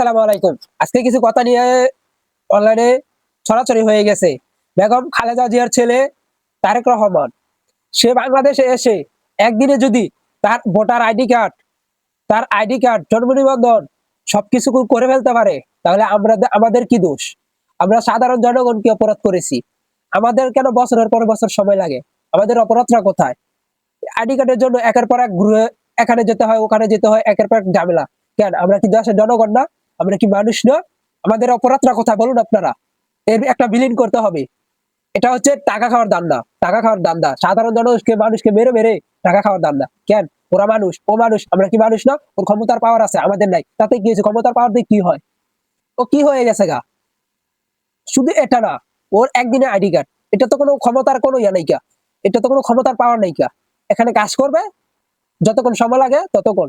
আসসালামু আলাইকুম। আজকে কিছু কথা নিয়ে অনলাইনে ছড়াছড়ি হয়ে গেছে। বেগম খালেদা জিয়ার ছেলে তারেক রহমান, সে বাংলাদেশে এসে একদিনে যদি তার ভোটার আইডি কার্ড, তার আইডি কার্ড, জন্ম নিবন্ধন সবকিছু করে ফেলতে পারে, তাহলে আমরা আমাদের কি দোষ? আমরা সাধারণ জনগণকে অপরাধ করেছি। আমাদের কেন বছরের পর বছর সময় লাগে? আমাদের অপরাধটা কোথায়? আইডি কার্ডের জন্য একের পর এক ঘুরে এখানে যেতে হয়, ওখানে যেতে হয়, একের পর এক ঝামেলা। কেন? আমরা কি দেশের জনগণ না? আমরা কি মানুষ না? আমাদের অপরাধটা কোথায় বলুন আপনারা। এর একটা বিলীন করতে হবে। এটা হচ্ছে টাকা খাওয়ার দান্দা টাকা খাওয়ার দান্দা সাধারণ জনগণকে মানুষকে মেরে মেরে টাকা খাওয়ার দান্দা কেন? ওরা মানুষ। ও মানুষ। আমরা কি মানুষ না? ওর ক্ষমতার পাওয়ার আছে, আমাদের নাই। তাতে কি হয়েছে? ক্ষমতার পাওয়ার দিয়ে কি হয়? ও কি হয়ে গেছে গা? শুধু এটা না, ওর একদিনে আইডি কার্ড এটা তো কোনো ক্ষমতার কোনো ইয়া নাইকা এটা তো কোনো ক্ষমতার পাওয়ার নাইকা এখানে কাজ করবে, যতক্ষণ সময় লাগে ততক্ষণ।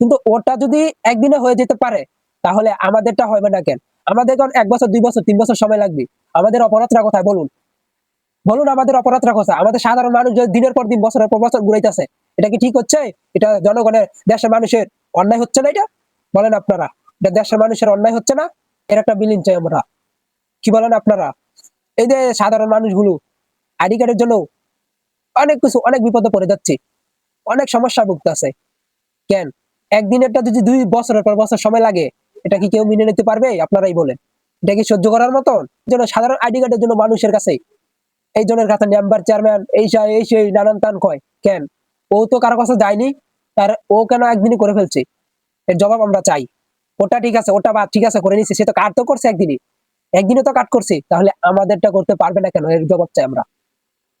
কিন্তু ওটা যদি একদিনে হয়ে যেতে পারে তাহলে আমাদেরটা হবে না কেন? আমাদের কারণ এক বছর, দুই বছর, তিন বছর সময় লাগবে। আমাদের অপরাধটা কোথায়? বলুন। বলুন আমাদের অপরাধটা কোথায়? আমাদের সাধারণ মানুষ দিনের পর দিন, বছরের পর বছর ঘুরাইতেছে, এটা কি ঠিক হচ্ছে? এটা জনগণের, দেশের মানুষের অন্যায় হচ্ছে না এটা? বলেন আপনারা। এটা দেশের মানুষের অন্যায় হচ্ছে না? এর একটা বিলীন চাই আমরা। কি বলেন আপনারা? এই যে সাধারণ মানুষগুলো, আইডি কার্ডের জন্য অনেক কিছু, অনেক বিপদে পড়ে যাচ্ছে। অনেক সমস্যা ভুগতেছে। কেন? একদিনেরটা যদি দুই বছরের পর বছর সময় লাগে এটা কি কেউ মেনে নিতে পারবে? আপনারাই বলেন। এটা কি সহ্য করার মতন? যেন সাধারণ আইডি কার্ডের জন্য মানুষের কাছে, এই জনের কাছে মেম্বার চেয়ারম্যান এই এই সেই, নানান তান কয়। কেন? ও তো কারও কাছে যায়নি তার ও কেন একদিনই করে ফেলছে? এর জবাব আমরা চাই। ওটা ঠিক আছে, ওটা বা ঠিক আছে, করে নিচ্ছে সে তো কাট তো করছে একদিনই। একদিনে তো কাট করছে। তাহলে আমাদেরটা করতে পারবে না কেন? এর জবাব চাই আমরা।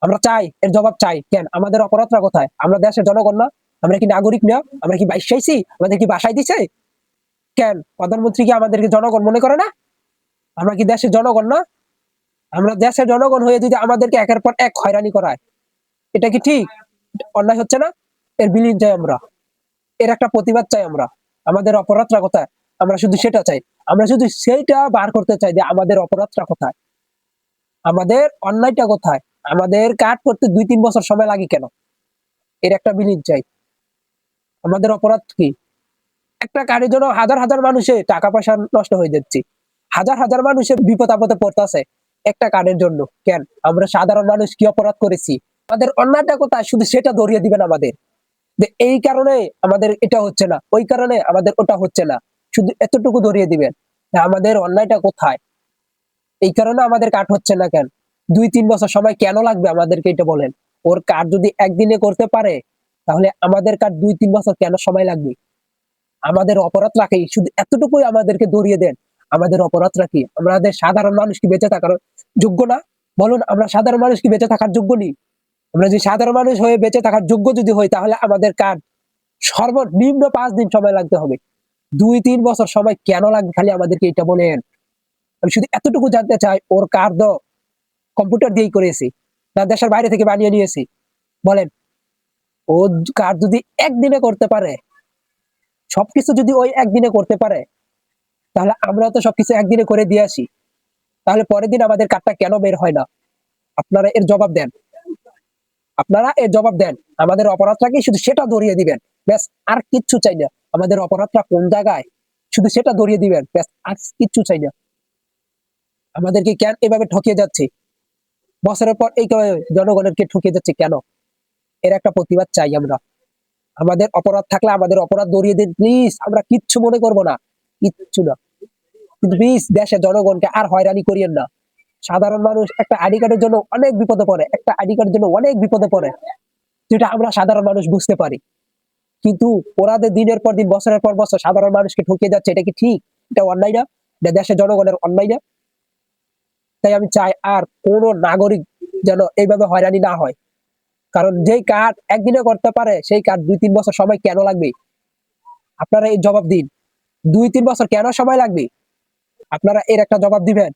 আমরা চাই, এর জবাব চাই। কেন? আমাদের অপরাধটা কোথায়? আমরা দেশের জনগণ না। আমরা কি নাগরিক না? আমরা কি বাইশ চাইছি? আমাদের কি বাসায় দিছে? কেন? প্রধানমন্ত্রী কি আমাদেরকে জনগণ মনে করে না? আমরা কি দেশের জনগণ না? আমরা দেশের জনগণ হয়ে যদি আমাদেরকে একের পর এক হয়রানি করায়, এটা কি ঠিক? অন্যায় হচ্ছে না? এর বিলীন চাই আমরা। এর একটা প্রতিবাদ চাই আমরা। আমাদের অপরাধটা কোথায়? আমরা শুধু সেটা চাই। আমরা শুধু সেইটা বার করতে চাই যে আমাদের অপরাধটা কোথায়? আমাদের অন্যায়টা কোথায়? আমাদের কাট করতে দুই তিন বছর সময় লাগে কেন? এর একটা বিলীন চাই। আমাদের অপরাধ কি? একটা কার্ডের জন্য হাজার হাজার মানুষের টাকা পয়সা নষ্ট হয়ে যাচ্ছে। হাজার হাজার মানুষের বিপদ আপদে পড়তেছে একটা কার্ডের জন্য। কেন? আমরা সাধারণ মানুষ কি অপরাধ করেছি? আমাদের অন্যায়টা কোথায়? শুধু সেটা ধরিয়ে দিবেন আমাদের। যে এই কারণে আমাদের এটা হচ্ছে না, ওই কারণে আমাদের ওটা হচ্ছে না। শুধু এতটুকু ধরিয়ে দিবেন আমাদের অন্যায়টা কোথায়? এই কারণে আমাদের কাট হচ্ছে না কেন? দুই, তিন বছর সময় কেন লাগবে আমাদেরকে এটা বলেন? ওর কাজ যদি একদিনে করতে পারে, তাহলে আমাদের কাজ দুই, তিন বছর কেন সময় লাগবে? আমাদের অপরাধ রাখে। শুধু এতটুকুই আমাদেরকে দৌড়িয়ে দেন। আমাদের অপরাধ রাখি। আমাদের সাধারণ মানুষ কি বেঁচে থাকার যোগ্য না। বলুন, আমরা সাধারণ মানুষ কি বেঁচে থাকার যোগ্য নেই। আমরা যদি সাধারণ মানুষ হয়ে বেঁচে থাকার যোগ্য যদি হই, তাহলে আমাদের কাজ সর্বনিম্ন পাঁচ দিন সময় লাগতে হবে। দুই, তিন বছর সময় কেন লাগবে খালি আমাদেরকে এটা বলেন আমি শুধু এতটুকু জানতে চাই, ওর কার্ড কম্পিউটার দিয়েই করেছি, না দেশের বাইরে থেকে বানিয়ে নিয়েছি? বলেন, ও কাজ যদি একদিনে করতে পারে সবকিছু যদি ওই একদিনে করতে পারে, তাহলে আমরা তো সবকিছু একদিনে করে দিয়ে আসি। তাহলে পরের দিন আমাদের কার্ডটা কেন বের হয় না? আপনারা এর জবাব দেন। আপনারা এর জবাব দেন। আমাদের অপরাধটাকে শুধু সেটা ধরিয়ে দিবেন। ব্যাস, আর কিচ্ছু চাই না। আমাদের অপরাধটা কোন জায়গায়? শুধু সেটা ধরিয়ে দিবেন। ব্যাস, আর কিচ্ছু চাই না। আমাদেরকে কেন এভাবে ঠকিয়ে যাচ্ছে? বছরের পর এই জনগণেরকে ঠকিয়ে যাচ্ছে কেন? এর একটা প্রতিবাদ চাই আমরা। আমাদের অপরাধ থাকলে আমাদের অপরাধ দরিয়ে দিন প্লিজ আমরা কিচ্ছু মনে করব না। কিচ্ছু না। কিন্তু প্লিজ দেশে জনগণকে আর হয়রানি করিয়েন না। সাধারণ মানুষ একটা আইডি কার্ডের জন্য অনেক বিপদে পড়ে, একটা আইডি কার্ডের জন্য অনেক বিপদে পড়ে, যেটা আমরা সাধারণ মানুষ বুঝতে পারি। কিন্তু ওরাদের দিনের পর দিন, বছরের পর বছর সাধারণ মানুষকে ঠকিয়ে যাচ্ছে, এটা কি ঠিক? এটা অন্যায় না? এটা দেশের জনগণের অন্যায় না? তাই আমি চাই আর কোন নাগরিক যেন এইভাবে হয়রানি না হয়। কারণ যেই কার্ড একদিনে করতে পারে, সেই কার্ড দুই তিন বছর সময় কেন লাগবে? আপনারা এই জবাব দিন। দুই তিন বছর কেন সময় লাগবে? আপনারা এর একটা জবাব দিবেন।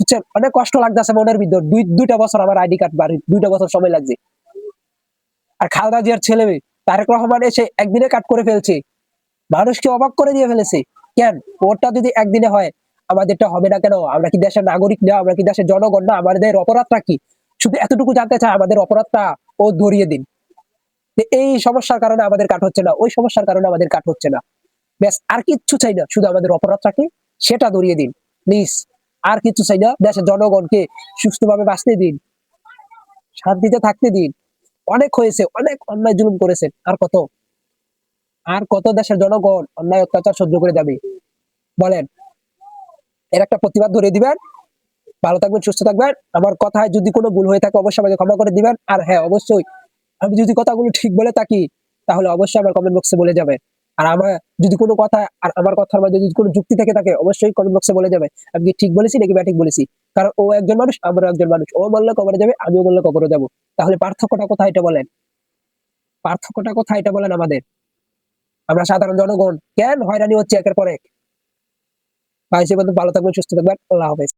বুঝছেন? অনেক কষ্ট লাগতেছে মনের ভিতর। দুই, দুইটা বছর আমার আইডি কার্ড বাড়ি, দুইটা বছর সময় লাগছে। আর খালদা জিয়ার ছেলে তারেক রহমান এসে একদিনে কাট করে ফেলছে। মানুষকে অবাক করে দিয়ে ফেলেছে। কেন? ওরটা যদি একদিনে হয়, আমাদেরটা হবে না কেন? আমরা কি দেশের নাগরিক না? আমরা কি দেশের জনগণ না? আমাদের অপরাধটা কি? শুধু এতটুকু জানতে চাই, আমাদের অপরাধটা ও ধরিয়ে দিন। এই সমস্যার কারণে আমাদের কাট হচ্ছে না, ওই সমস্যার কারণে আমাদের কাট হচ্ছে না। ব্যাস, আর কিচ্ছু চাই না, শুধু আমাদের অপরাধটাকে সেটা ধরিয়ে দিন প্লিজ আর কিছু চাই না দেশের জনগণকে সুস্থভাবে বাঁচতে দিন, শান্তিতে থাকতে দিন। অনেক হয়েছে, অনেক অন্যায় জুলুম করেছেন আর কত? আর কত দেশের জনগণ অন্যায় অত্যাচার সহ্য করে যাবে? বলেন, এর একটা প্রতিবাদ ধরে দিবেন ভালো থাকবেন, সুস্থ থাকবেন। আমার কথায় যদি কোনো ভুল হয়ে থাকে, অবশ্যই আমাকে ক্ষমা করে দিবেন। আর হ্যাঁ অবশ্যই আমি যদি কথাগুলো ঠিক বলে থাকি, তাহলে অবশ্যই আমার কমেন্ট বক্সে বলে যাবে। আর আমার যদি কোনো কথা, আর আমার কথার মধ্যে যদি কোনো যুক্তি থেকে থাকে, অবশ্যই কমেন্ট বক্সে বলে যাবে। আমি কি ঠিক বলেছি নাকি ব্যাঠিক বলেছি? কারণ ও একজন মানুষ, আমরাও একজন মানুষ। ও বললে কবরে যাবে, আমিও বললে কবরে যাব। তাহলে পার্থক্যটা কোথায় এটা বলেন? পার্থক্যটা কোথায় এটা বলেন আমাদের? আমরা সাধারণ জনগণ। কেন হয়রানি হচ্ছে একের পর এক? ভাই সে ভালো থাকবেন, সুস্থ থাকবেন। আল্লাহ হাফেজ।